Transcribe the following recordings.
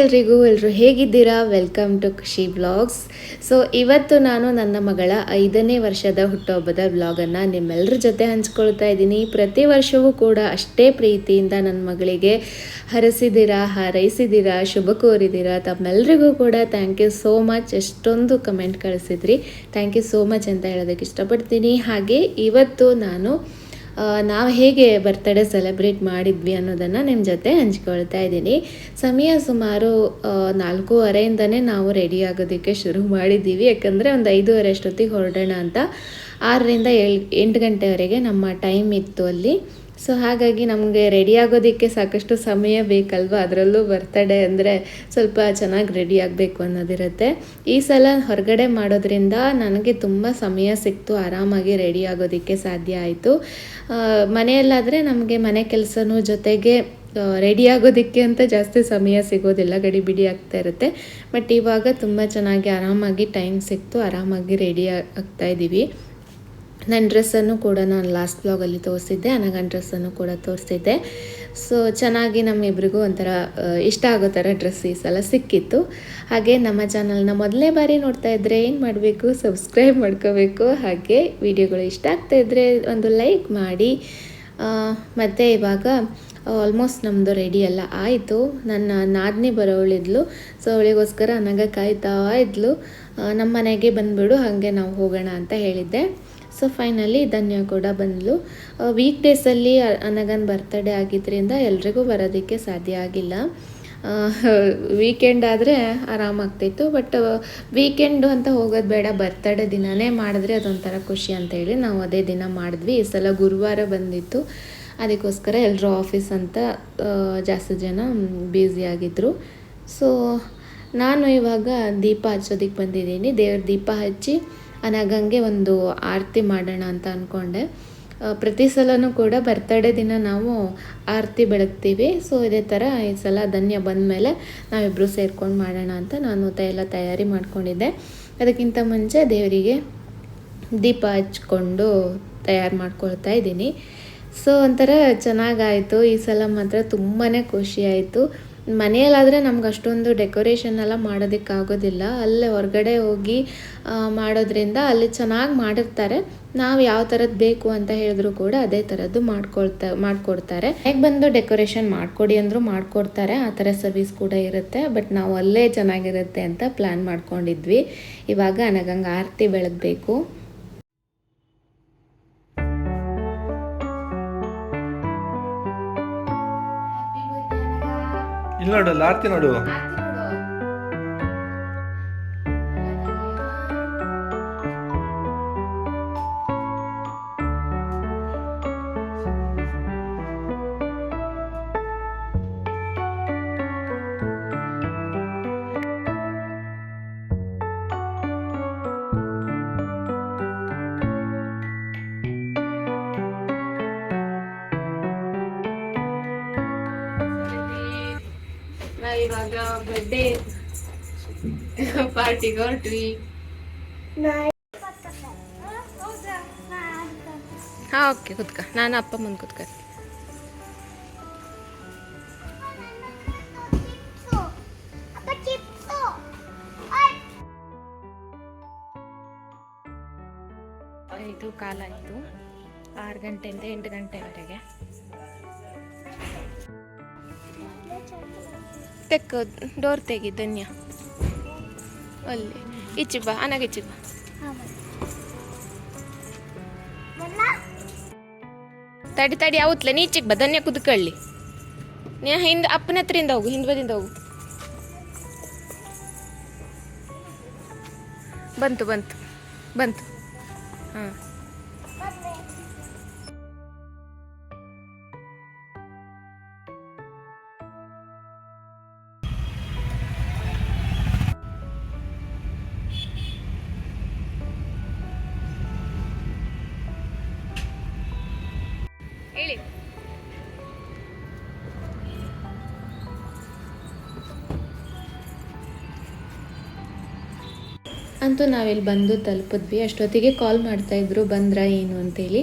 ಎಲ್ರಿಗೂ ಎಲ್ಲರೂ ಹೇಗಿದ್ದೀರಾ? Welcome to Khushi blogs so ಇವತ್ತು ನಾನು ನನ್ನ ಮಗಳ ಐದನೇ ವರ್ಷದ ಹುಟ್ಟುಹಬ್ಬದ ಬ್ಲಾಗನ್ನು ನಿಮ್ಮೆಲ್ಲರ ಜೊತೆ ಹಂಚ್ಕೊಳ್ತಾ ಇದ್ದೀನಿ. ಪ್ರತಿ ವರ್ಷವೂ ಕೂಡ ಅಷ್ಟೇ ಪ್ರೀತಿಯಿಂದ ನನ್ನ ಮಗಳಿಗೆ ಹರಸಿದ್ದೀರಾ, ಹಾರೈಸಿದ್ದೀರಾ, ಶುಭ ಕೋರಿದ್ದೀರಾ ತಮ್ಮೆಲ್ಲರಿಗೂ ಕೂಡ ಥ್ಯಾಂಕ್ ಯು ಸೋ ಮಚ್ ಎಷ್ಟೊಂದು ಕಮೆಂಟ್ ಕಳಿಸಿದ್ರಿ. ಥ್ಯಾಂಕ್ ಯು ಸೋ ಮಚ್ ಅಂತ ಹೇಳೋದಕ್ಕೆ ಇಷ್ಟಪಡ್ತೀನಿ. ಹಾಗೆ, ಇವತ್ತು ನಾನು ನಾವು ಹೇಗೆ ಬರ್ತಡೇ ಸೆಲೆಬ್ರೇಟ್ ಮಾಡಿದ್ವಿ ಅನ್ನೋದನ್ನು ನಿಮ್ಮ ಜೊತೆ ಹಂಚ್ಕೊಳ್ತಾ ಇದ್ದೀನಿ. ಸಮಯ ಸುಮಾರು ನಾಲ್ಕೂವರೆಯಿಂದನೇ ನಾವು ರೆಡಿ ಆಗೋದಕ್ಕೆ ಶುರು ಮಾಡಿದ್ದೀವಿ. ಯಾಕಂದರೆ ಒಂದು ಐದೂವರೆ ಅಷ್ಟೊತ್ತಿಗೆ ಹೊರಡೋಣ ಅಂತ. ಆರರಿಂದ ಏಳು, ಎಂಟು ಗಂಟೆವರೆಗೆ ನಮ್ಮ ಟೈಮ್ ಇತ್ತು ಅಲ್ಲಿ. ಸೊ ಹಾಗಾಗಿ ನಮಗೆ ರೆಡಿ ಆಗೋದಕ್ಕೆ ಸಾಕಷ್ಟು ಸಮಯ ಬೇಕಲ್ವ? ಅದರಲ್ಲೂ ಬರ್ತಡೇ ಅಂದರೆ ಸ್ವಲ್ಪ ಚೆನ್ನಾಗಿ ರೆಡಿ ಆಗಬೇಕು ಅನ್ನೋದಿರುತ್ತೆ. ಈ ಸಲ ಹೊರಗಡೆ ಮಾಡೋದ್ರಿಂದ ನನಗೆ ತುಂಬ ಸಮಯ ಸಿಕ್ತು, ಆರಾಮಾಗಿ ರೆಡಿ ಆಗೋದಕ್ಕೆ ಸಾಧ್ಯ ಆಯಿತು. ಮನೆಯಲ್ಲಾದರೆ ನಮಗೆ ಮನೆ ಕೆಲಸನೂ ಜೊತೆಗೆ ರೆಡಿ ಆಗೋದಕ್ಕೆ ಅಂತ ಜಾಸ್ತಿ ಸಮಯ ಸಿಗೋದಿಲ್ಲ, ಗಡಿ ಬಿಡಿ ಆಗ್ತಾ ಇರುತ್ತೆ. ಬಟ್ ಇವಾಗ ತುಂಬ ಚೆನ್ನಾಗಿ ಆರಾಮಾಗಿ ಟೈಮ್ ಸಿಕ್ತು, ಆರಾಮಾಗಿ ರೆಡಿ ಆಗ್ತಾ ಇದ್ದೀವಿ ನನ್ನ ಡ್ರೆಸ್ಸನ್ನು ಕೂಡ ನಾನು ಲಾಸ್ಟ್ ಬ್ಲಾಗಲ್ಲಿ ತೋರಿಸಿದ್ದೆ ಅನಗನ್ ಡ್ರೆಸ್ಸನ್ನು ಕೂಡ ತೋರಿಸಿದ್ದೆ. ಸೊ ಚೆನ್ನಾಗಿ ನಮ್ಮಿಬ್ರಿಗೂ ಒಂಥರ ಇಷ್ಟ ಆಗೋ ಥರ ಡ್ರೆಸ್ ಈ ಸಲ ಸಿಕ್ಕಿತ್ತು. ಹಾಗೆ ನಮ್ಮ ಚಾನಲ್ನ ಮೊದಲನೇ ಬಾರಿ ನೋಡ್ತಾ ಇದ್ದರೆ ಏನು ಮಾಡಬೇಕು ಸಬ್ಸ್ಕ್ರೈಬ್ ಮಾಡ್ಕೋಬೇಕು. ಹಾಗೆ ವಿಡಿಯೋಗಳು ಇಷ್ಟ ಆಗ್ತಾ ಇದ್ದರೆ ಒಂದು ಲೈಕ್ ಮಾಡಿ. ಮತ್ತು ಇವಾಗ ಆಲ್ಮೋಸ್ಟ್ ನಮ್ಮದು ರೆಡಿ ಎಲ್ಲ ಆಯಿತು. ನನ್ನ ನಾದಿನಿ ಬರೋಳಿದ್ಲು ಸೊ ಅವಳಿಗೋಸ್ಕರ ನನಗೆ ಕಾಯ್ತಾ ಇದ್ಲು. ನಮ್ಮ ಮನೆಗೆ ಬಂದುಬಿಡು, ಹಾಗೆ ನಾವು ಹೋಗೋಣ ಅಂತ ಹೇಳಿದ್ದೆ. ಸೊ ಫೈನಲಿ ಧನ್ಯ ಕೂಡ ಬಂದಳು ವೀಕ್ ಡೇಸಲ್ಲಿ ಅನಗನ್ ಬರ್ತಡೇ ಆಗಿದ್ದರಿಂದ ಎಲ್ರಿಗೂ ಬರೋದಕ್ಕೆ ಸಾಧ್ಯ ಆಗಿಲ್ಲ. ವೀಕೆಂಡ್ ಆದರೆ ಆರಾಮಾಗ್ತಿತ್ತು ಬಟ್ ವೀಕೆಂಡು ಅಂತ ಹೋಗೋದು ಬೇಡ ಬರ್ತಡೇ ದಿನವೇ ಮಾಡಿದ್ರೆ ಅದೊಂಥರ ಖುಷಿ ಅಂತ ಹೇಳಿ ನಾವು ಅದೇ ದಿನ ಮಾಡಿದ್ವಿ. ಈ ಸಲ ಗುರುವಾರ ಬಂದಿತ್ತು. ಅದಕ್ಕೋಸ್ಕರ ಎಲ್ಲರೂ ಆಫೀಸ್ ಅಂತ ಜಾಸ್ತಿ ಜನ ಬ್ಯುಸಿ ಆಗಿದ್ದರು ಸೊ ನಾನು ಇವಾಗ ದೀಪ ಹಚ್ಚೋದಕ್ಕೆ ಬಂದಿದ್ದೀನಿ. ದೇವ್ರ ದೀಪ ಹಚ್ಚಿ ಅನಗಂಗೆ ಒಂದು ಆರತಿ ಮಾಡೋಣ ಅಂತ ಅಂದ್ಕೊಂಡೆ ಪ್ರತಿ ಸಲನೂ ಕೂಡ ಬರ್ತಡೇ ದಿನ ನಾವು ಆರತಿ ಬೆಳಗ್ತೀವಿ. ಸೊ ಇದೇ ಥರ ಈ ಸಲ ಧನ್ಯ ಬಂದ ಮೇಲೆ ನಾವಿಬ್ಬರು ಸೇರ್ಕೊಂಡು ಮಾಡೋಣ ಅಂತ ನಾನು ಎಲ್ಲ ತಯಾರಿ ಮಾಡ್ಕೊಂಡಿದ್ದೆ. ಅದಕ್ಕಿಂತ ಮುಂಚೆ ದೇವರಿಗೆ ದೀಪ ಹಚ್ಕೊಂಡು ತಯಾರು ಮಾಡ್ಕೊಳ್ತಾ ಇದ್ದೀನಿ. ಸೊ ಒಂಥರ ಚೆನ್ನಾಗಾಯಿತು. ಈ ಸಲ ಮಾತ್ರ ತುಂಬಾ ಖುಷಿಯಾಯಿತು. ಮನೆಯಲ್ಲಾದರೆ ನಮ್ಗೆ ಅಷ್ಟೊಂದು ಡೆಕೋರೇಷನ್ ಎಲ್ಲ ಮಾಡೋದಕ್ಕಾಗೋದಿಲ್ಲ. ಅಲ್ಲೇ ಹೊರಗಡೆ ಹೋಗಿ ಮಾಡೋದ್ರಿಂದ ಅಲ್ಲಿ ಚೆನ್ನಾಗಿ ಮಾಡಿರ್ತಾರೆ. ನಾವು ಯಾವ ಥರದ್ದು ಬೇಕು ಅಂತ ಹೇಳಿದ್ರು ಕೂಡ ಅದೇ ಥರದ್ದು ಮಾಡ್ಕೊಳ್ತಾ, ಮಾಡಿಕೊಡ್ತಾರೆ. ಹೇಗೆ ಬಂದು ಡೆಕೋರೇಷನ್ ಮಾಡಿಕೊಡಿ ಅಂದರೂ ಮಾಡಿಕೊಡ್ತಾರೆ. ಆ ಥರ ಸರ್ವಿಸ್ ಕೂಡ ಇರುತ್ತೆ. ಬಟ್ ನಾವು ಅಲ್ಲೇ ಚೆನ್ನಾಗಿರುತ್ತೆ ಅಂತ ಪ್ಲ್ಯಾನ್ ಮಾಡ್ಕೊಂಡಿದ್ವಿ. ಇವಾಗ ನನಗಂಗೆ ಆರತಿ ಬೆಳಗಬೇಕು. ಇಲ್ಲಿ ನೋಡು ಅಲ್ಲಿ ಆರ್ತಿ ನೋಡು. ಬರ್ಡೇ ಪಾರ್ಟಿಗೆ ಹೊರಟ್ವಿ ಹಾ ಓಕೆ ಕುತ್ಕ. ನಾನು ಅಪ್ಪ ಮುಂದೆ ಕುತ್ಕ. ಐದು ಕಾಲ ಆಯಿತು ಆರು ಗಂಟೆಯಿಂದ ಎಂಟು ಗಂಟೆವರೆಗೆ. ತೆಕ್ಕ ಡೋರ್ ತೆಗಿ ಧನ್ಯ ಅಲ್ಲಿ. ಈಚೆ ಬಾ ಅನಾಗ ಈಚೆ ಬಾ. ತಡಿ ತಡಿ ಅವತ್ಲ ನೀ ಈಚೆಗೆ ಬಾ ಧನ್ಯ ಕುದ್ಕಳ್ಳಿ. ನೀ ಹಿಂದೆ ಅಪ್ಪನ ಹತ್ರಿಂದ ಹೋಗು ಹಿಂದ್ವದಿಂದ ಹೋಗು. ಬಂತು ಬಂತು ಬಂತು. ಹಾಂ. ಅಂತೂ ನಾವಿಲ್ಲಿ ಬಂದು ತಲುಪಿದ್ವಿ. ಅಷ್ಟೊತ್ತಿಗೆ ಕಾಲ್ ಮಾಡ್ತಾಯಿದ್ರು ಬಂದ್ರ ಏನು ಅಂತೇಳಿ.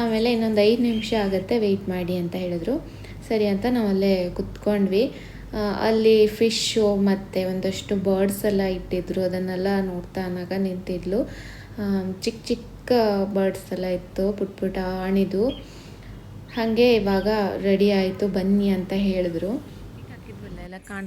ಆಮೇಲೆ ಇನ್ನೊಂದು ಐದು ನಿಮಿಷ ಆಗುತ್ತೆ ವೆಯ್ಟ್ ಮಾಡಿ ಅಂತ ಹೇಳಿದ್ರು. ಸರಿ ಅಂತ ನಾವು ಅಲ್ಲೇ ಕುತ್ಕೊಂಡ್ವಿ. ಅಲ್ಲಿ ಫಿಶ್ಶು ಮತ್ತು ಒಂದಷ್ಟು ಬರ್ಡ್ಸ್ ಎಲ್ಲ ಇಟ್ಟಿದ್ರು. ಅದನ್ನೆಲ್ಲ ನೋಡ್ತಾ ಅನ್ನಾಗ ನಿಂತಿದ್ಲು. ಚಿಕ್ಕ ಚಿಕ್ಕ ಬರ್ಡ್ಸ್ ಎಲ್ಲ ಇತ್ತು, ಪುಟ್ ಪುಟ ಆಣಿದು. ಹಾಗೆ ಇವಾಗ ರೆಡಿ ಆಯಿತು, ಬನ್ನಿ ಅಂತ ಹೇಳಿದ್ರು. ಎಲ್ಲ ಕಾಣ್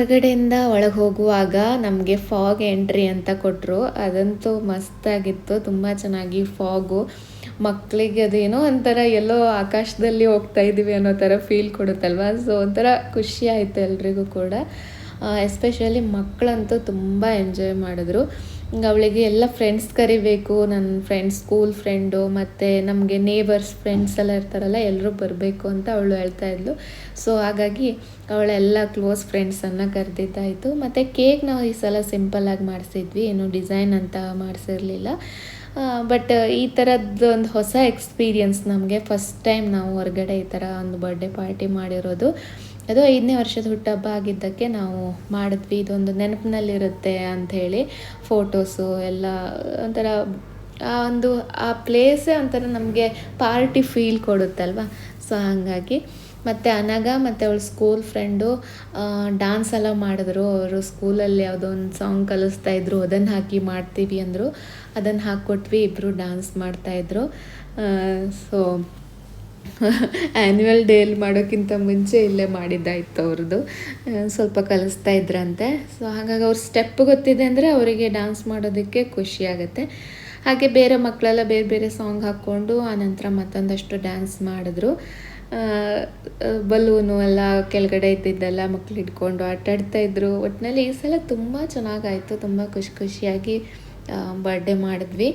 ಹೊರಗಡೆಯಿಂದ ಒಳಗೆ ಹೋಗುವಾಗ ನಮಗೆ ಫಾಗ್ ಎಂಟ್ರಿ ಅಂತ ಕೊಟ್ಟರು ಅದಂತೂ ಮಸ್ತಾಗಿತ್ತು ತುಂಬ ಚೆನ್ನಾಗಿ ಫಾಗು ಮಕ್ಕಳಿಗೆ ಅದೇನೋ ಒಂಥರ ಎಲ್ಲೋ ಆಕಾಶದಲ್ಲಿ ಹೋಗ್ತಾ ಇದ್ದೀವಿ ಅನ್ನೋ ಥರ ಫೀಲ್ ಕೊಡುತ್ತಲ್ವ? ಸೊ ಒಂಥರ ಖುಷಿ ಆಯಿತು ಎಲ್ರಿಗೂ ಕೂಡ. ಎಸ್ಪೆಷಲಿ ಮಕ್ಕಳಂತೂ ತುಂಬ ಎಂಜಾಯ್ ಮಾಡಿದ್ರು. ಅವಳಿಗೆ ಎಲ್ಲ ಫ್ರೆಂಡ್ಸ್ ಕರಿಬೇಕು ನನ್ನ ಫ್ರೆಂಡ್ಸ್ ಸ್ಕೂಲ್ ಫ್ರೆಂಡು ಮತ್ತು ನಮಗೆ ನೇಬರ್ಸ್ ಫ್ರೆಂಡ್ಸ್ ಎಲ್ಲ ಇರ್ತಾರಲ್ಲ ಎಲ್ಲರೂ ಬರಬೇಕು ಅಂತ ಅವಳು ಹೇಳ್ತಾ ಇದ್ಲು. ಸೊ ಹಾಗಾಗಿ ಅವಳೆಲ್ಲ ಕ್ಲೋಸ್ ಫ್ರೆಂಡ್ಸನ್ನು ಕರೆದಿದ್ದಾಯಿತು. ಮತ್ತು ಕೇಕ್ ನಾವು ಈ ಸಲ ಸಿಂಪಲ್ಲಾಗಿ ಮಾಡಿಸಿದ್ವಿ. ಏನು ಡಿಸೈನ್ ಅಂತ ಮಾಡಿಸಿರ್ಲಿಲ್ಲ. ಬಟ್ ಈ ಥರದ್ದು ಒಂದು ಹೊಸ ಎಕ್ಸ್ಪೀರಿಯನ್ಸ್ ನಮಗೆ ಫಸ್ಟ್ ಟೈಮ್ ನಾವು ಹೊರಗಡೆ ಈ ಥರ ಒಂದು ಬರ್ಡೇ ಪಾರ್ಟಿ ಮಾಡಿರೋದು. ಅದು ಐದನೇ ವರ್ಷದ ಹುಟ್ಟಹಬ್ಬ ಆಗಿದ್ದಕ್ಕೆ ನಾವು ಮಾಡಿದ್ವಿ. ಇದೊಂದು ನೆನಪಿನಲ್ಲಿರುತ್ತೆ ಅಂಥೇಳಿ ಫೋಟೋಸು ಎಲ್ಲ, ಒಂಥರ, ಆ ಒಂದು, ಆ ಪ್ಲೇಸೇ ಒಂಥರ ನಮಗೆ ಪಾರ್ಟಿ ಫೀಲ್ ಕೊಡುತ್ತಲ್ವ? ಸೊ ಹಾಗಾಗಿ ಮತ್ತು ಅನಗ ಮತ್ತು ಅವಳ ಸ್ಕೂಲ್ ಫ್ರೆಂಡು ಡ್ಯಾನ್ಸ್ ಎಲ್ಲ ಮಾಡಿದ್ರು. ಅವರು ಸ್ಕೂಲಲ್ಲಿ ಯಾವುದೋ ಒಂದು ಸಾಂಗ್ ಕಲಿಸ್ತಾ ಇದ್ರು. ಅದನ್ನು ಹಾಕಿ ಮಾಡ್ತೀವಿ ಅಂದರು. ಅದನ್ನು ಹಾಕ್ಕೊಟ್ವಿ ಇಬ್ಬರು ಡ್ಯಾನ್ಸ್ ಮಾಡ್ತಾಯಿದ್ರು ಸೊ ಆ್ಯನ್ಯುವಲ್ ಡೇಲಿ ಮಾಡೋಕ್ಕಿಂತ ಮುಂಚೆ ಇಲ್ಲೇ ಮಾಡಿದ್ದಾಯಿತು ಅವ್ರದ್ದು ಸ್ವಲ್ಪ ಕಲಿಸ್ತಾ ಇದ್ರಂತೆ. ಸೊ ಹಾಗಾಗಿ ಅವ್ರ ಸ್ಟೆಪ್ ಗೊತ್ತಿದೆ ಅಂದರೆ ಅವರಿಗೆ ಡ್ಯಾನ್ಸ್ ಮಾಡೋದಕ್ಕೆ ಖುಷಿ ಆಗುತ್ತೆ. ಹಾಗೆ ಬೇರೆ ಮಕ್ಕಳೆಲ್ಲ ಬೇರೆ ಬೇರೆ ಸಾಂಗ್ ಹಾಕ್ಕೊಂಡು ಆನಂತರ ಮತ್ತೊಂದಷ್ಟು ಡ್ಯಾನ್ಸ್ ಮಾಡಿದ್ರು. ಬಲೂನು ಎಲ್ಲ ಕೆಳಗಡೆ ಇದ್ದಿದ್ದೆಲ್ಲ ಮಕ್ಕಳು ಇಟ್ಕೊಂಡು ಆಟಾಡ್ತಾಯಿದ್ರು ಒಟ್ಟಿನಲ್ಲಿ ಈ ಸಲ ತುಂಬ ಚೆನ್ನಾಗಾಯಿತು, ತುಂಬ ಖುಷಿ ಖುಷಿಯಾಗಿ. ಬರ್ಡೇ ಮಾಡಿದ್ವಿ.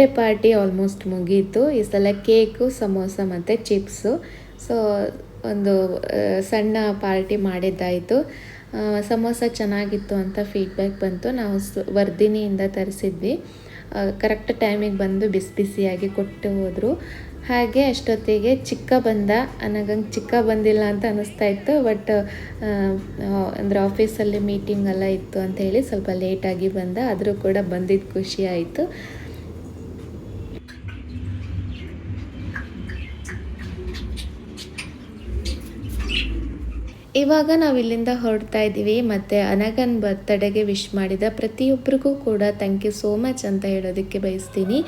Birthday party almost ಮುಗೀತು. ಈ ಸಲ ಕೇಕು, ಸಮೋಸ ಮತ್ತು ಚಿಪ್ಸು. ಸೊ ಒಂದು ಸಣ್ಣ ಪಾರ್ಟಿ ಮಾಡಿದ್ದಾಯಿತು. ಸಮೋಸ ಚೆನ್ನಾಗಿತ್ತು ಅಂತ ಫೀಡ್ಬ್ಯಾಕ್ ಬಂತು. ನಾವು ವರ್ಧಿನಿಯಿಂದ ತರಿಸಿದ್ವಿ. ಕರೆಕ್ಟ್ ಟೈಮಿಗೆ ಬಂದು ಬಿಸಿ ಬಿಸಿಯಾಗಿ ಕೊಟ್ಟು ಹೋದರು. ಹಾಗೆ ಅಷ್ಟೊತ್ತಿಗೆ ಚಿಕ್ಕ ಬಂದ ನನಗಂಗೆ ಚಿಕ್ಕ ಬಂದಿಲ್ಲ ಅಂತ ಅನ್ನಿಸ್ತಾ ಇತ್ತು. ಬಟ್ ಅಂದರೆ ಆಫೀಸಲ್ಲಿ ಮೀಟಿಂಗ್ ಎಲ್ಲ ಇತ್ತು ಅಂತ ಹೇಳಿ ಸ್ವಲ್ಪ ಲೇಟಾಗಿ ಬಂದ. ಆದರೂ ಕೂಡ ಬಂದಿದ್ದು ಖುಷಿ ಆಯಿತು. ಇವಾಗ ನಾವು ಇಲ್ಲಿಂದ ಹೊರಡ್ತಾ ಇದ್ದೀವಿ ಮತ್ತು ಅನಗನ್ ಬರ್ತಡೆಗೆ ವಿಶ್ ಮಾಡಿದ ಪ್ರತಿಯೊಬ್ಬರಿಗೂ ಕೂಡ ಥ್ಯಾಂಕ್ ಯು ಸೋ ಮಚ್ ಅಂತ ಹೇಳೋದಕ್ಕೆ ಬಯಸ್ತೀನಿ.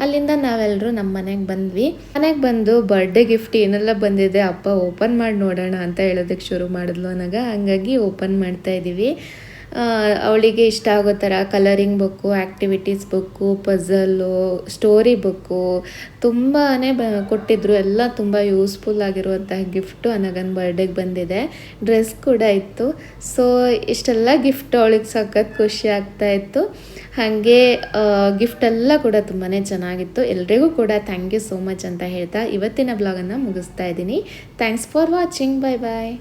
ಅಲ್ಲಿಂದ ನಾವೆಲ್ಲರೂ ನಮ್ಮ ಮನೆಗೆ ಬಂದ್ವಿ. ಮನೆಗೆ ಬಂದು ಬರ್ಡೇ ಗಿಫ್ಟ್ ಏನೆಲ್ಲ ಬಂದಿದೆ ಅಪ್ಪ ಓಪನ್ ಮಾಡಿ ನೋಡೋಣ ಅಂತ ಹೇಳೋದಕ್ಕೆ ಶುರು ಮಾಡಿದ್ಲು ಅನಗ. ಹಂಗಾಗಿ ಓಪನ್ ಮಾಡ್ತಾ ಇದ್ದೀವಿ ಅವಳಿಗೆ ಇಷ್ಟ ಆಗೋ ಥರ colouring book activities book puzzle story book ತುಂಬಾ ಬ, ಕೊಟ್ಟಿದ್ರು. ಎಲ್ಲ ತುಂಬ ಯೂಸ್ಫುಲ್ ಆಗಿರುವಂತಹ ಗಿಫ್ಟು ಅನಗನ್ ಬರ್ಡೇಗೆ ಬಂದಿದೆ. ಡ್ರೆಸ್ ಕೂಡ ಇತ್ತು. ಸೊ ಇಷ್ಟೆಲ್ಲ ಗಿಫ್ಟ್ ಅವಳಿಗೆ ಸಖತ್ ಖುಷಿ ಆಗ್ತಾ ಇತ್ತು. ಹಾಗೆ ಗಿಫ್ಟ್ ಎಲ್ಲ ಕೂಡ ತುಂಬಾ ಚೆನ್ನಾಗಿತ್ತು. ಎಲ್ರಿಗೂ ಕೂಡ ಥ್ಯಾಂಕ್ ಯು ಸೋ ಮಚ್ ಅಂತ ಹೇಳ್ತಾ ಇವತ್ತಿನ ಬ್ಲಾಗನ್ನು ಮುಗಿಸ್ತಾ ಇದ್ದೀನಿ. Thanks for watching bye bye